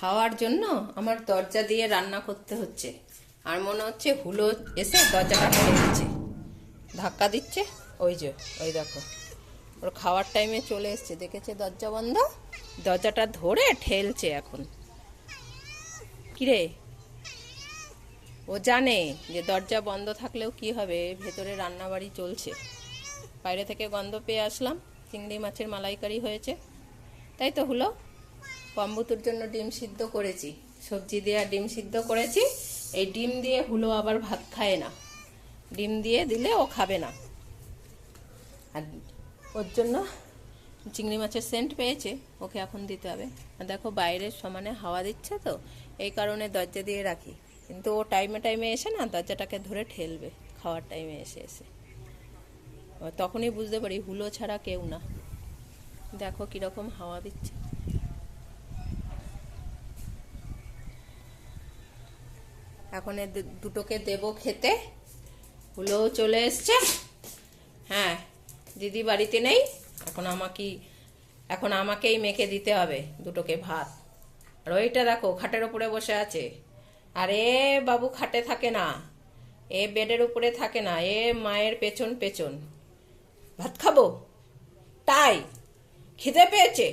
হাওয়ার জন্য আমার দরজা দিয়ে রান্না করতে হচ্ছে। আর মনে হচ্ছে হুলো এসে দরজাটা খুলে দিচ্ছে। ধাক্কা দিচ্ছে। ওই যে, ওই দেখো। ওর খাওয়ার টাইমে চলে এসছে। দেখেছে দরজা বন্ধ? দরজাটা ধরে ঠেলছে এখন। কিরে? ও জানে যে দরজা বন্ধ থাকলেও কি হবে। ভেতরে রান্নাবাড়ি চলছে। বাইরে থেকে গন্ধ পেয়ে আসলাম। চিংড়ি মাছের মালাইকারি হয়েছে। তাই তো হলো? কম্বুতুর জন্য ডিম সিদ্ধ করেছি। সবজি দিয়ে ডিম সিদ্ধ করেছি। এই ডিম দিয়ে হুলো আবার ভাত খায় না। ডিম দিয়ে দিলে ও খাবে না। আর ওর জন্য চিংড়ি মাছের সেন্ট পেয়েছে, ওকে এখন দিতে হবে। আর দেখো বাইরের সমানে হাওয়া দিচ্ছে তো, এই কারণে দরজা দিয়ে রাখি। কিন্তু ও টাইমে টাইমে এসে না দরজাটাকে ধরে ঠেলবে, খাওয়ার টাইমে এসে এসে। তখনই বুঝতে পারি হুলো ছাড়া কেউ না। দেখো কীরকম হাওয়া দিচ্ছে। এখন দুটোকে দেব খেতে। হুলোও চলে এসছে। হ্যাঁ দিদি বাড়িতে নেই। এখন আমাকে, এখন আমাকেই মেখে দিতে হবে দুটোকে ভাত। আর ওইটা দেখো, খাটের উপরে বসে আছে। আর এ বাবু, খাটে থাকে না। এ বেডের উপরে থাকে না, এ মায়ের পেছন পেছন। ভাত খাব? তাই? খিদে পেয়েছে?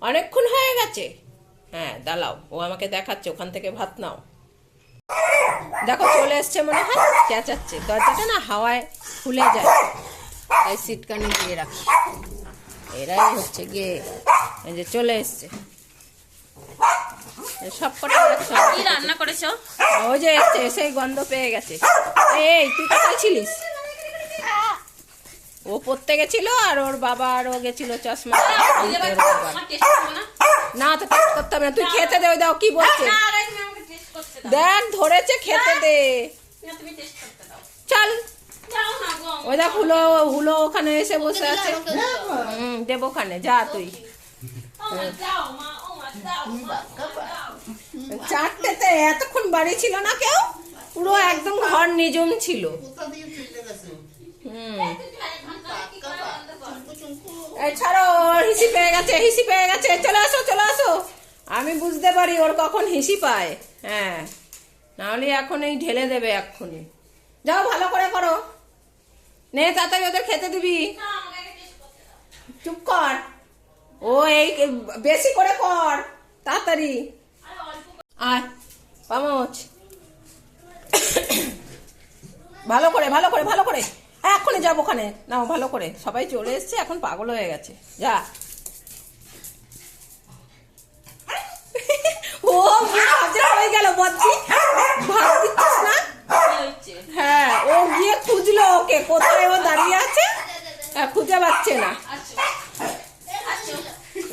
অনেকক্ষণ হয়ে গেছে। হ্যাঁ দাঁড়াও, ও আমাকে দেখাচ্ছে, ওখান থেকে ভাত নাও। দেখো চলে এসছে মনে হয় চেঁচাচ্ছে দরজাটা না হাওয়ায় খুলে যায়। তাই সিটকানি দিয়ে রাখি। এরাই হচ্ছে গিয়ে এই যে চলে এসছে। সব কটা কি রান্না করেছ? ওই যে এসছে এসেই গন্ধ পেয়ে গেছে। এই তুই কোথায় ছিলিস? ও পড়তে গেছিল আর ওর বাবা আর ও গেছিল চশমা না তো করতে হবে না। তুই খেতে দে দাও কি বলছে? দেখ ধরেছে খেতে দে। না তুমি টেস্ট করতে দাও। চল। যাও না ওই দেখ হুলো হুলো ওখানে এসে বসে আছে। হুম দেব ওখানে যা তুই। ও মা যাও মা ও মা যাও মা, যাও চারটেতে এতক্ষণ বাড়ি ছিল না কেউ? পুরো একদম ঘর নিজম ছিল। হুম। ছাড়ো ওর হিসি পেয়ে গেছে হিসি পেয়ে গেছে। চলে আসো চলে আসো। আমি বুঝতে পারি ওর কখন হিসি পায়। হ্যাঁ। নাহলে এখন এই ঢেলে দেবে এক্ষুনি। যাও, ভালো করে করো। নে, তাড়াতাড়ি ওদের খেতে দিবি। চুপ কর। ও এই বেশি করে কর। তাড়াতাড়ি। আরে পামচ। ভালো করে ভালো করে ভালো করে। এক্ষুনি যাব ওখানে। নাও, ভালো করে। সবাই চলে এসছে, এখন পাগল হয়ে গেছে। যা। ও ভাজা হয়ে গেল বদ্দি ভাত দিচ্ছিস না? হ্যাঁ ও গিয়ে খুঁজলো ওকে কোথায় ও দাঁড়িয়ে আছে? হ্যাঁ, খুঁজে পাচ্ছে না।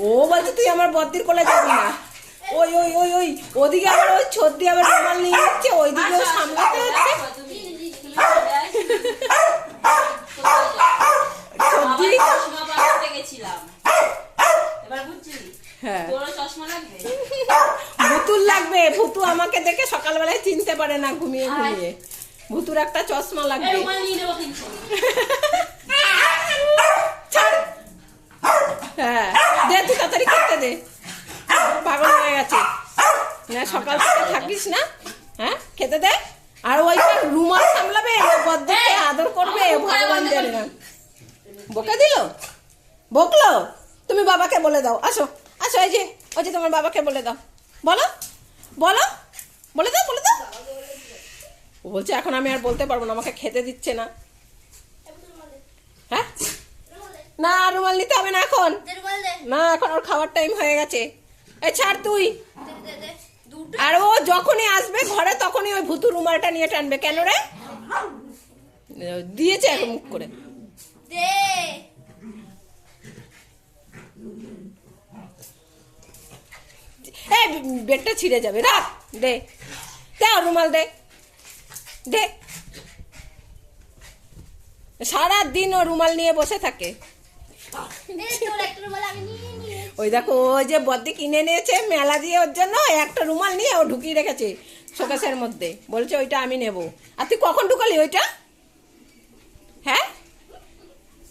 ও বলছে তুই আমার বদ্দির কোলে যাবি না। ওই ওই ওই ওই ওদিকে আবার ওই ছদ্দি আবার রুমাল নিয়ে যাচ্ছে ওইদিকেও সামলাতে হচ্ছে দেখো, তুমি তুমি কোথায় ছদ্দি আবার চশমা বানাতে গেছিলাম এবার বুঝছি হ্যাঁ তোরও চশমা লাগবে ভুতুর লাগবে ভুতু আমাকে দেখে সকালবেলায় চিনতে পারে না ঘুমিয়ে ঘুমিয়ে। ভুতুর একটা চশমা লাগবে। হ্যাঁ দে তুই তাড়াতাড়ি খেতে দে। পাগল হয়ে গেছে। না সকাল থেকে থাকিস না। হ্যাঁ খেতে দে। আর ওইটা রুমাল সামলাবে বদ্ধকে আদর করবে ভগবান জানে না। বকে দিল? বকলো? তুমি বাবাকে বলে দাও। আসো আসো এই যে ওই যে তোমার বাবাকে বলে দাও। বলো বলো বলে দাও বলে দাও। ও বলছে, এখন আমি আর বলতে পারব না, আমাকে খেতে দিচ্ছে না। হ্যাঁ? না, রুমাল নিতে হবে না এখন। না, এখন ওর খাওয়ার টাইম হয়ে গেছে। এ, ছাড় তুই। আর ও যখনই আসবে ঘরে, তখনই ওই ভুতু রুমালটা নিয়ে টানবে। কেন রে? দিয়েছে এখন মুখ করে। এই বেডটা ছিঁড়ে যাবে। রাখ, দে। রুমাল দে। দে। সারা দিন ও রুমাল নিয়ে বসে থাকে। ওই দেখো ওই যে বদ্দি কিনে নিয়েছে মেলা দিয়ে ওর জন্য একটা রুমাল নিয়ে ও ঢুকিয়ে রেখেছে শোকেসের মধ্যে। বলছে ওইটা আমি নেব। আর তুই কখন ঢুকালি ওইটা? হ্যাঁ?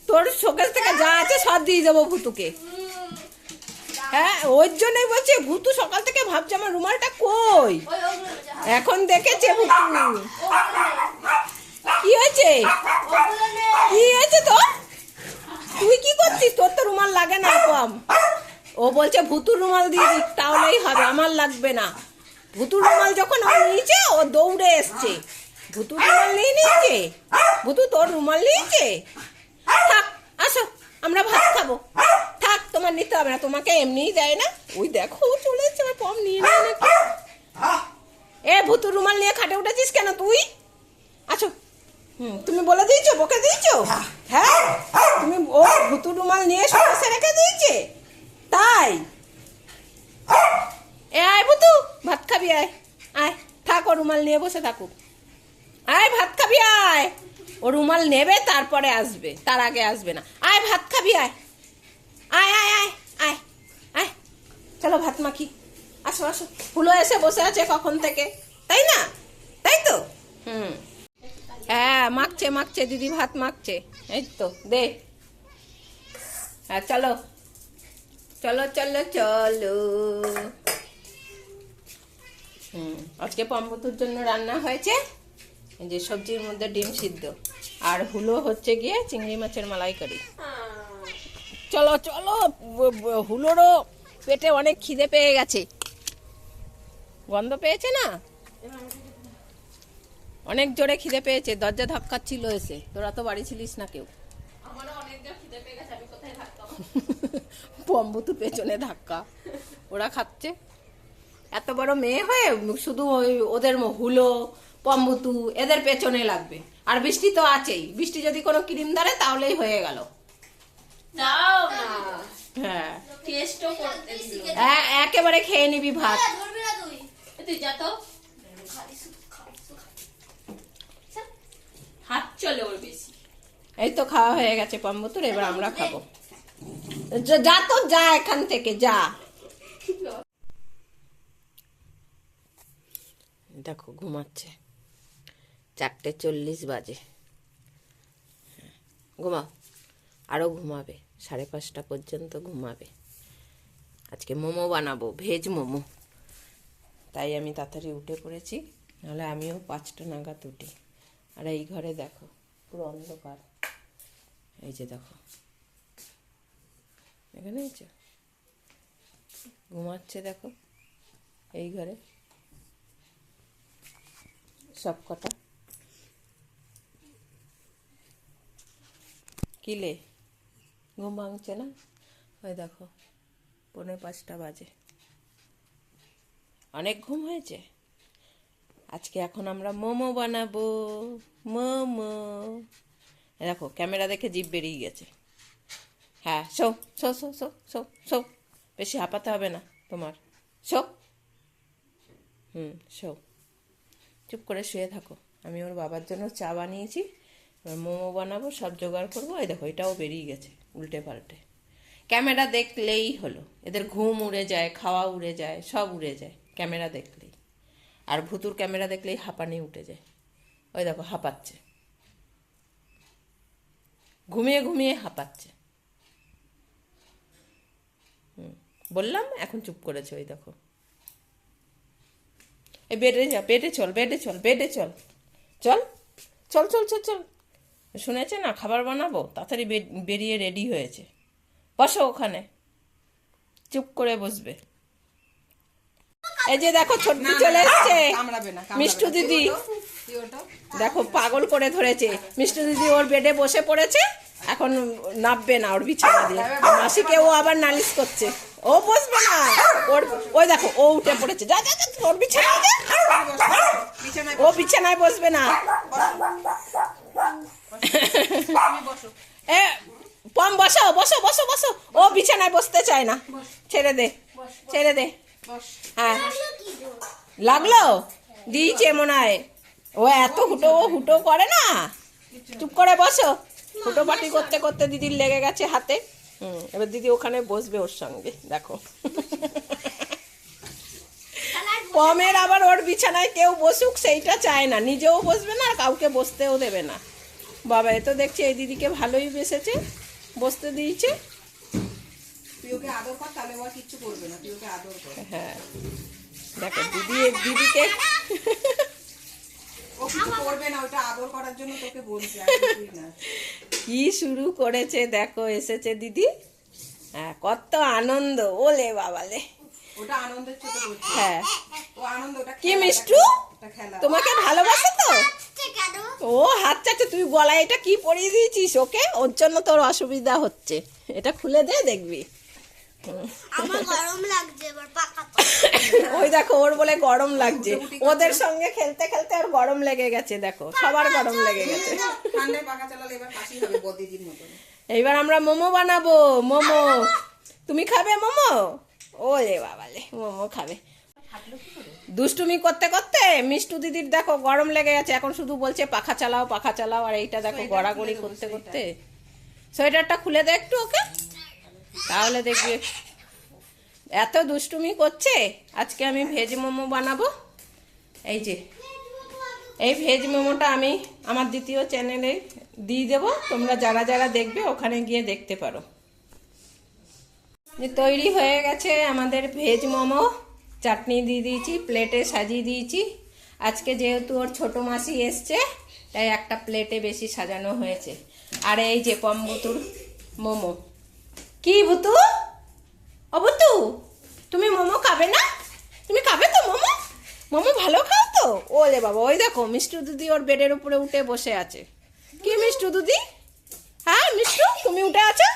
তোর শোকেস থেকে যা আছে সব দিয়ে দেবো ভুতুকে। হ্যাঁ ওর জন্যই বলছে ভুতু সকাল থেকে ভাবছে আমার রুমালটা কই? এখন দেখেছে কি হয়েছে? কি হয়েছে তো তুই কি করছিস? তোর তো রুমাল লাগে না কম। ও বলছে, ভুতুর রুমাল দিয়ে দিক তাহলেই হবে, আমার লাগবে না। ভুতুর রুমাল যখন ও নিয়েছে, ও দৌড়ে এসছে। ভুতুর রুমাল নিয়ে নিয়েছে? ভুতু, তোর রুমাল নিয়েছে? থাক, আসো, আমরা ভাত খাব। থাক, তোমার নিতে হবে না, তোমাকে এমনিই দেয় না। ওই দেখো ও চলে এসছে আমার পম নিয়ে নেয়। এ ভুতুর রুমাল নিয়ে খাটে উঠেছিস কেন তুই? আছো হুম তুমি বলে দিয়েছ বকে দিয়েছ? হ্যাঁ। তুমি ও ভুতুর রুমাল নিয়ে সরষে রেখে দিয়েছে? তাই? এ আয় ভুতু ভাত খাবি আয়। আয় থাক ও রুমাল নিয়ে বসে থাকুক। আয় ভাত খাবি আয়। ও রুমাল নেবে তারপরে আসবে তার আগে আসবে না। আয় ভাত খাবি আয়। আয় আয় আয় আয় আয়। চলো ভাত মাখি। আসো আসো। ফুলো এসে বসে আছে কখন থেকে? তাই না? তাই তো? হুম। হ্যাঁ মাখছে মাখছে দিদি ভাত মাখছে। এই তো দে। হ্যাঁ চলো। চলো চলো চলো। হুম আজকে পম্পতুর জন্য রান্না হয়েছে। যে সবজির মধ্যে ডিম সিদ্ধ। আর হুলো হচ্ছে গিয়ে চিংড়ি মাছের মালাইকারি। চলো চলো হুলোরও পেটে অনেক খিদে পেয়ে গেছে। গন্ধ পেয়েছে না? অনেক জোরে খিদে পেয়েছে দরজা ধাক্কাচ্ছিল এসে। তোরা তো বাড়ি ছিলিস না কেউ। পম্বতু পেছনে ধাক্কা। ওরা খাচ্ছে। এত বড় মেয়ে হয়ে শুধু ওই ওদের হুলো পম্বুতু এদের পেছনে লাগবে। আর বৃষ্টি তো আছেই। বৃষ্টি যদি কোনো ক্রিম ধরে তাহলেই হয়ে গেল। হ্যাঁ। একেবারে খেয়ে নিবি ভাত। না তুই তুই যা তো। হাত চলে ওর বেশি। এই তো খাওয়া হয়ে গেছে পম্বতুর এবার আমরা খাব। যা- তো যা এখান থেকে যা। দেখো ঘুমাচ্ছে। চারটে চল্লিশ বাজে। হ্যাঁ, ঘুমাও। আরও ঘুমাবে সাড়ে পাঁচটা পর্যন্ত ঘুমাবে। আজকে মোমো বানাবো ভেজ মোমো। তাই আমি তাড়াতাড়ি উঠে পড়েছি, নাহলে আমিও পাঁচটা নাগাদ উঠি। আর এই ঘরে দেখো, পুরো অন্ধকার। এই যে দেখো। এখানে ঘুমাচ্ছে দেখো, এই ঘরে। সব কটা। কিলে ঘুম ভাঙছে না? ওই দেখো, পৌনে পাঁচটা বাজে। অনেক ঘুম হয়েছে। আজকে এখন আমরা মোমো বানাবো, মোমো। দেখো, ক্যামেরা দেখে জিভ বেরিয়ে গেছে। হ্যাঁ শো শো শো শো শো শো। বেশি হাঁপাতে হবে না তোমার। শো। হুম, শো। চুপ করে শুয়ে থাকো। আমি ওর বাবার জন্য চা বানিয়েছি, এবার মোমো বানাবো, সব জোগাড় করব। এই দেখো, এটাও বেরিয়ে গেছে উল্টে পাল্টে। ক্যামেরা দেখলেই হলো। এদের ঘুম উড়ে যায়, খাওয়া উড়ে যায়, সব উড়ে যায়। ক্যামেরা দেখলেই। আর ভুতুর ক্যামেরা দেখলেই হাঁপানি উঠে যায়। ওই দেখো, হাঁপাচ্ছে। ঘুমিয়ে ঘুমিয়ে হাঁপাচ্ছে। বললাম, এখন চুপ করেছে ওই দেখো। এই বেডে যা, বেডে চল বেডে চল বেডে চল। চল চল চল চল চল। শুনেছে না, খাবার বানাবো? তাড়াতাড়ি বেরিয়ে রেডি হয়েছে। বসো ওখানে। চুপ করে বসবে। এই যে দেখো ছোট্ট চলে এসছে। মিষ্টু দিদি। দেখো পাগল করে ধরেছে। মিষ্টু দিদি ওর বেডে বসে পড়েছে এখন নামবে না ওর বিছানা দিয়ে। মাসিকে ও আবার নালিশ করছে। ও বসবে না। ওর ওই দেখো ও উঠে পড়েছে। যা যা ওর বিছানায়। ও বিছানায় বসবে না। এ পম বসো বসো বসো বসো। ও বিছানায় বসতে চায় না। ছেড়ে দে। ছেড়ে দে। হ্যাঁ। লাগল? দিয়েছে মনে হয়। ও এত হুটো, ও হুটো করে না? চুপ করে বসো। হুটো পাটি করতে করতে দিদির লেগে গেছে হাতে। হুম, এবার দিদি ওখানে বসবে ওর সঙ্গে, দেখো। পমের আবার ওর বিছানায় কেউ বসুক, সেইটা চায় না। নিজেও বসবে না কাউকে বসতেও দেবে না। বাবা, এ তো দেখছি এই দিদিকে ভালোই বেসেছে। বসতে দিয়েছে। তুই ওকে আদর কর তাহলে ও কিচ্ছু করবে না তুই ওকে আদর কর। হ্যাঁ। দেখো দিদি দিদিকে ও কিছু করবে না ওটা আদর করার জন্য তোকে বলছি না। কি শুরু করেছে দেখো এসেছে দিদি। হ্যাঁ কত আনন্দ ওলে বাবালে। ওটা আনন্দের ছোট হ্যাঁ। ও কি মিষ্টু? তোমাকে ভালোবাসে তো? ও হাত চাচ্ছে তুই গলায় এটা কি পরিয়ে দিয়েছিস ওকে? ওর জন্য তোর অসুবিধা হচ্ছে। এটা খুলে দে দেখবি। আমার গরম লাগছে এবার পাকা ওই দেখো ওর বলে গরম লাগছে। ওদের সঙ্গে খেলতে খেলতে ওর গরম লেগে গেছে দেখো। সবার গরম লেগে গেছে। ঠান্ডায় পাকা চালালে এবার কাশি হবে বদিদির মতন। এইবার আমরা মোমো বানাবো মোমো। তুমি খাবে মোমো? ওলে বাবালে মোমো খাবে। দুষ্টুমি করতে করতে মিষ্টু দিদির দেখো গরম লেগে গেছে। এখন শুধু বলছে পাখা চালাও পাখা চালাও। আর এইটা দেখো গড়াগড়ি করতে করতে। সোয়েটারটা খুলে দে একটু ওকে। তাহলে দেখবি। এত দুষ্টুমি করছে? আজকে আমি ভেজ মোমো বানাবো। এই যে, এই ভেজ মোমোটা আমি আমার দ্বিতীয় চ্যানেলে দিয়ে দেবো। তোমরা যারা যারা দেখবে, ওখানে গিয়ে দেখতে পারো। তৈরি হয়ে গেছে আমাদের ভেজ মোমো। চাটনি দিয়ে দিয়েছি প্লেটে সাজিয়ে দিয়েছি। আজকে যেহেতু ওর ছোটো মাসি এসছে, তাই একটা প্লেটে বেশি সাজানো হয়েছে। আর এই যে পম্বুতুর মোমো। কি, বুতু? ও বুতু, তুমি মোমো খাবে না? তুমি খাবে তো মোমো? মোমো ভালো খাও তো? ওলে বাবা, ওই দেখো, মিষ্টু দিদি ওর বেডের উপরে উঠে বসে আছে। কি মিষ্টু দিদি? হ্যাঁ মিষ্টু, তুমি উঠে আছো?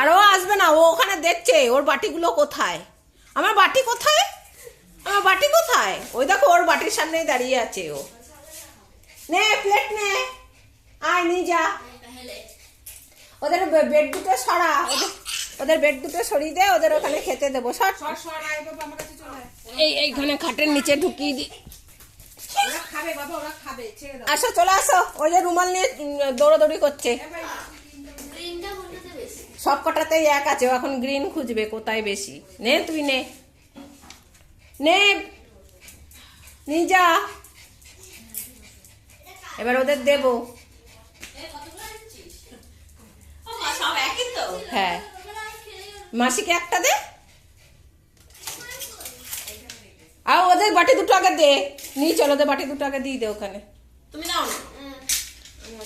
আর ও আসবে না, ও ওখানে দেখছে, ওর বাটিগুলো কোথায়? আমার বাটি কোথায়? আমার বাটি কোথায়? ওই দেখো, ওর বাটির সামনেই দাঁড়িয়ে আছে ও। নে প্লেট নে। আয়, নিয়ে যা। ওদের বেড দুটো সরা। ওদের ওদের বেড দুটো সরিয়ে দে ওদের ওখানে খেতে দেবো। সর। সর সর আয় বাবা আমার কাছে চলে আয়। এই এইখানে খাটের নিচে ঢুকিয়ে দি। ওরা খাবে বাবা ওরা খাবে ছেড়ে দাও। আসো চলে আসো। ওই যে রুমাল নিয়ে দৌড়াদৌড়ি করছে। সব কটাতেই এক আছে। ও এখন গ্রিন খুঁজবে কোথায় বেশি। নে তুই নে। নে। যা। এবার ওদের দেবো। সব একই তো? হ্যাঁ। মাসিকে একটা দে। আর ওদের বাটি দুটো আগে দে। নিয়ে চলো ওদের বাটি দুটো আগে দিয়ে দে ওখানে। তুমি নাও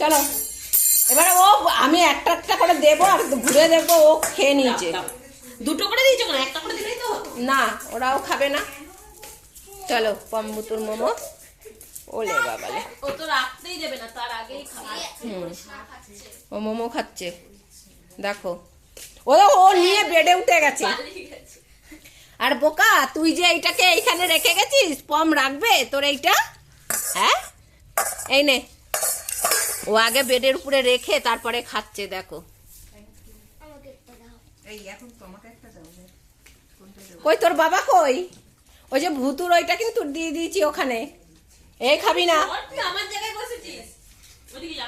চলো। এবারে ও আমি একটা একটা করে দেবো আর ঘুরে দেখব ও খেয়ে নিয়েছে। দুটো করে দিয়েছ কেন? একটা করে দিলেই তো না ওরাও খাবে না। চলো পম্বুতুর মোমো। ওলে বাবালে। ও তো রাখতেই দেবে না তার আগেই খাবে। ও মোমো খাচ্ছে। দেখো। ও ও নিয়ে বেডে উঠে গেছে। আর বোকা তুই যে এইটাকে এইখানে রেখে গেছিস পম রাখবে? তোর এইটা? হ্যাঁ? এই নে। ও আগে বেডের উপরে রেখে তারপরে খাচ্ছে দেখো। আমাকে একটা দাও এই এখন তোমাকে একটা দাও নে। কোনটা দেবো? কই তোর বাবা কই? ওই যে ভুতুর ওইটা কিন্তু দিয়ে দিয়েছি ওখানে। এই খাবি না। আমার জায়গায় বসেছিস? ওদিকে যা।